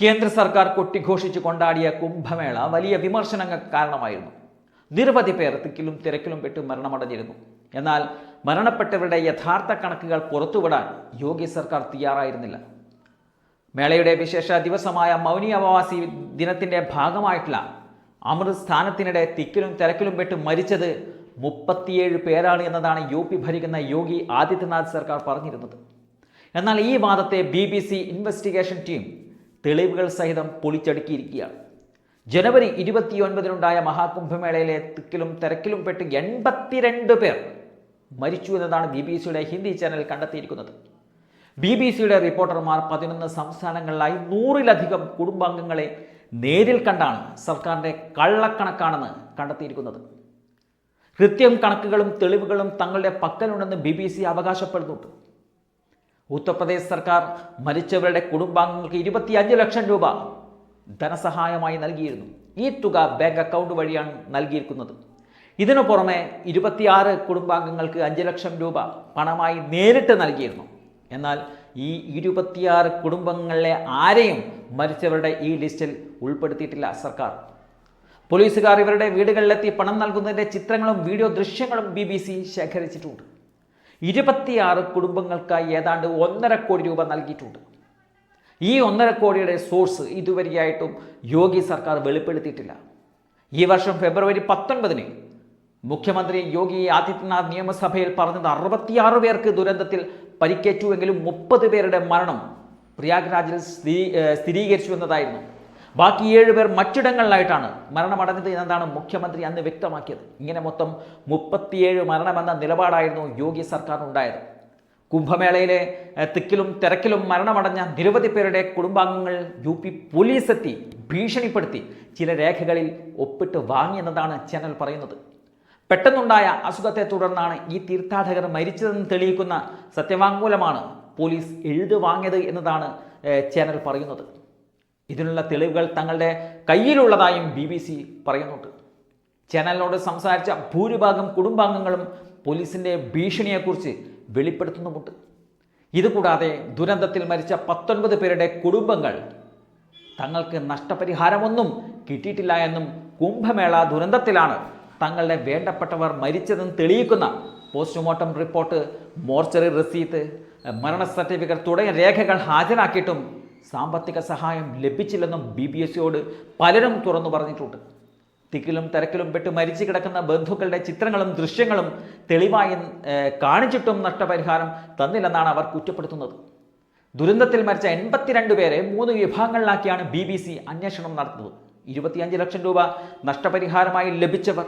കേന്ദ്ര സർക്കാർ കൊട്ടിഘോഷിച്ച് കൊണ്ടാടിയ കുംഭമേള വലിയ വിമർശനങ്ങൾക്ക് കാരണമായിരുന്നു. നിരവധി പേർ തിക്കിലും തിരക്കിലും പെട്ട് മരണമടഞ്ഞിരുന്നു. എന്നാൽ മരണപ്പെട്ടവരുടെ യഥാർത്ഥ കണക്കുകൾ പുറത്തുവിടാൻ യോഗി സർക്കാർ തയ്യാറായിരുന്നില്ല. മേളയുടെ വിശേഷ ദിവസമായ മൗനി അമാവാസി ദിനത്തിന്റെ ഭാഗമായിട്ടുള്ള അമൃത് സ്ഥാനത്തിനിടെ തിക്കിലും തിരക്കിലും പെട്ട് മരിച്ചത് മുപ്പത്തിയേഴ് പേരാണ് എന്നതാണ് യു പി ഭരിക്കുന്ന യോഗി ആദിത്യനാഥ് സർക്കാർ പറഞ്ഞിരുന്നത്. എന്നാൽ ഈ വാദത്തെ B B C investigation team തെളിവുകൾ സഹിതം പൊളിച്ചടുക്കിയിരിക്കുകയാണ്. ജനുവരി ഇരുപത്തിയൊൻപതിനുണ്ടായ മഹാകുംഭമേളയിലെ തിക്കിലും തിരക്കിലും പെട്ട് എൺപത്തിരണ്ട് പേർ മരിച്ചു എന്നതാണ് ബി ബി സിയുടെ ഹിന്ദി ചാനൽ കണ്ടെത്തിയിരിക്കുന്നത്. ബി ബി സിയുടെ റിപ്പോർട്ടർമാർ പതിനൊന്ന് സംസ്ഥാനങ്ങളിലായി നൂറിലധികം കുടുംബാംഗങ്ങളെ നേരിൽ കണ്ടാണ് സർക്കാരിന്റെ കള്ളക്കണക്കാണെന്ന് കണ്ടെത്തിയിരിക്കുന്നത്. കൃത്യം കണക്കുകളും തെളിവുകളും തങ്ങളുടെ പക്കലുണ്ടെന്ന് ബി ബി സി അവകാശപ്പെടുന്നുണ്ട്. ഉത്തർപ്രദേശ് സർക്കാർ മരിച്ചവരുടെ കുടുംബാംഗങ്ങൾക്ക് ഇരുപത്തിയഞ്ച് ലക്ഷം രൂപ ധനസഹായമായി നൽകിയിരുന്നു. ഈ തുക ബാങ്ക് അക്കൗണ്ട് വഴിയാണ് നൽകിയിരിക്കുന്നത്. ഇതിനു പുറമെ ഇരുപത്തിയാറ് കുടുംബാംഗങ്ങൾക്ക് അഞ്ച് ലക്ഷം രൂപ പണമായി നേരിട്ട് നൽകിയിരുന്നു. എന്നാൽ ഈ ഇരുപത്തിയാറ് കുടുംബങ്ങളിലെ ആരെയും മരിച്ചവരുടെ ഈ ലിസ്റ്റിൽ ഉൾപ്പെടുത്തിയിട്ടില്ല സർക്കാർ. പോലീസുകാർ ഇവരുടെ വീടുകളിലെത്തി പണം നൽകുന്നതിന്റെ ചിത്രങ്ങളും വീഡിയോ ദൃശ്യങ്ങളും ബി ശേഖരിച്ചിട്ടുണ്ട്. ഇരുപത്തിയാറ് കുടുംബങ്ങൾക്കായി ഏതാണ്ട് ഒന്നര കോടി രൂപ നൽകിയിട്ടുണ്ട്. ഈ ഒന്നര കോടിയുടെ സോഴ്സ് ഇതുവരെയായിട്ടും യോഗി സർക്കാർ വെളിപ്പെടുത്തിയിട്ടില്ല. ഈ വർഷം ഫെബ്രുവരി പത്തൊൻപതിന് മുഖ്യമന്ത്രി യോഗി ആദിത്യനാഥ് നിയമസഭയിൽ പറഞ്ഞത് അറുപത്തിയാറ് പേർക്ക് ദുരന്തത്തിൽ പരിക്കേറ്റുവെങ്കിലും മുപ്പത് പേരുടെ മരണം പ്രയാഗ്രാജിൽ സ്ഥിരീകരിച്ചു എന്നതായിരുന്നു. ബാക്കി ഏഴ് പേർ മറ്റിടങ്ങളിലായിട്ടാണ് മരണമടഞ്ഞത് എന്നതാണ് മുഖ്യമന്ത്രി അന്ന് വ്യക്തമാക്കിയത്. ഇങ്ങനെ മൊത്തം മുപ്പത്തിയേഴ് മരണമെന്ന നിലപാടായിരുന്നു യോഗി സർക്കാരിനുണ്ടായത്. കുംഭമേളയിലെ തിക്കിലും തിരക്കിലും മരണമടഞ്ഞ നിരവധി പേരുടെ കുടുംബാംഗങ്ങൾ യു പി പോലീസ് എത്തി ഭീഷണിപ്പെടുത്തി ചില രേഖകളിൽ ഒപ്പിട്ട് വാങ്ങിയെന്നതാണ് ചാനൽ പറയുന്നത്. പെട്ടെന്നുണ്ടായ അസുഖത്തെ തുടർന്നാണ് ഈ തീർത്ഥാടകർ മരിച്ചതെന്ന് തെളിയിക്കുന്ന സത്യവാങ്മൂലമാണ് പോലീസ് എഴുതു വാങ്ങിയത് എന്നതാണ് ചാനൽ പറയുന്നത്. ഇതിനുള്ള തെളിവുകൾ തങ്ങളുടെ കയ്യിലുള്ളതായും ബി ബി സി പറയുന്നുണ്ട്. ചാനലിനോട് സംസാരിച്ച ഭൂരിഭാഗം കുടുംബാംഗങ്ങളും പോലീസിന്റെ ഭീഷണിയെക്കുറിച്ച് വെളിപ്പെടുത്തുന്നുമുണ്ട്. ഇതുകൂടാതെ ദുരന്തത്തിൽ മരിച്ച പത്തൊൻപത് പേരുടെ കുടുംബങ്ങൾ തങ്ങൾക്ക് നഷ്ടപരിഹാരമൊന്നും കിട്ടിയിട്ടില്ല എന്നും കുംഭമേള ദുരന്തത്തിലാണ് തങ്ങളുടെ വേണ്ടപ്പെട്ടവർ മരിച്ചതെന്ന് തെളിയിക്കുന്ന പോസ്റ്റ്മോർട്ടം റിപ്പോർട്ട് മോർച്ചറി റെസീത്ത് മരണ സർട്ടിഫിക്കറ്റ് തുടങ്ങിയ രേഖകൾ ഹാജരാക്കിയിട്ടും സാമ്പത്തിക സഹായം ലഭിച്ചില്ലെന്നും ബി ബി എസ് സിയോട് പലരും തുറന്നു പറഞ്ഞിട്ടുണ്ട്. തിക്കിലും തിരക്കിലും പെട്ട് മരിച്ചു കിടക്കുന്ന ബന്ധുക്കളുടെ ചിത്രങ്ങളും ദൃശ്യങ്ങളും തെളിവായി കാണിച്ചിട്ടും നഷ്ടപരിഹാരം തന്നില്ലെന്നാണ് അവർ കുറ്റപ്പെടുത്തുന്നത്. ദുരന്തത്തിൽ മരിച്ച എൺപത്തിരണ്ട് പേരെ മൂന്ന് വിഭാഗങ്ങളിലാക്കിയാണ് ബി ബി സി അന്വേഷണം നടത്തുന്നത്. ഇരുപത്തിയഞ്ച് ലക്ഷം രൂപ നഷ്ടപരിഹാരമായി ലഭിച്ചവർ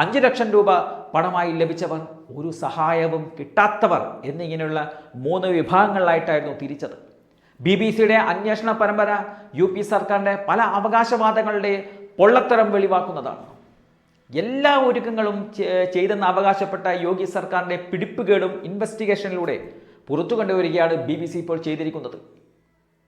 അഞ്ച് ലക്ഷം രൂപ പണമായി ലഭിച്ചവർ ഒരു സഹായവും കിട്ടാത്തവർ എന്നിങ്ങനെയുള്ള മൂന്ന് വിഭാഗങ്ങളിലായിട്ടായിരുന്നു തിരിച്ചത്. ബി ബി സിയുടെ അന്വേഷണ പരമ്പര യു പി സർക്കാരിന്റെ പല അവകാശവാദങ്ങളുടെ പൊള്ളത്തരം വെളിവാക്കുന്നതാണ്. എല്ലാ ഒരുക്കങ്ങളും ചെയ്തെന്ന് അവകാശപ്പെട്ട യോഗി സർക്കാരിന്റെ പിടിപ്പുകേടും ഇൻവെസ്റ്റിഗേഷനിലൂടെ പുറത്തു കൊണ്ടുവരികയാണ് ബി ബി സി ഇപ്പോൾ ചെയ്തിരിക്കുന്നത്.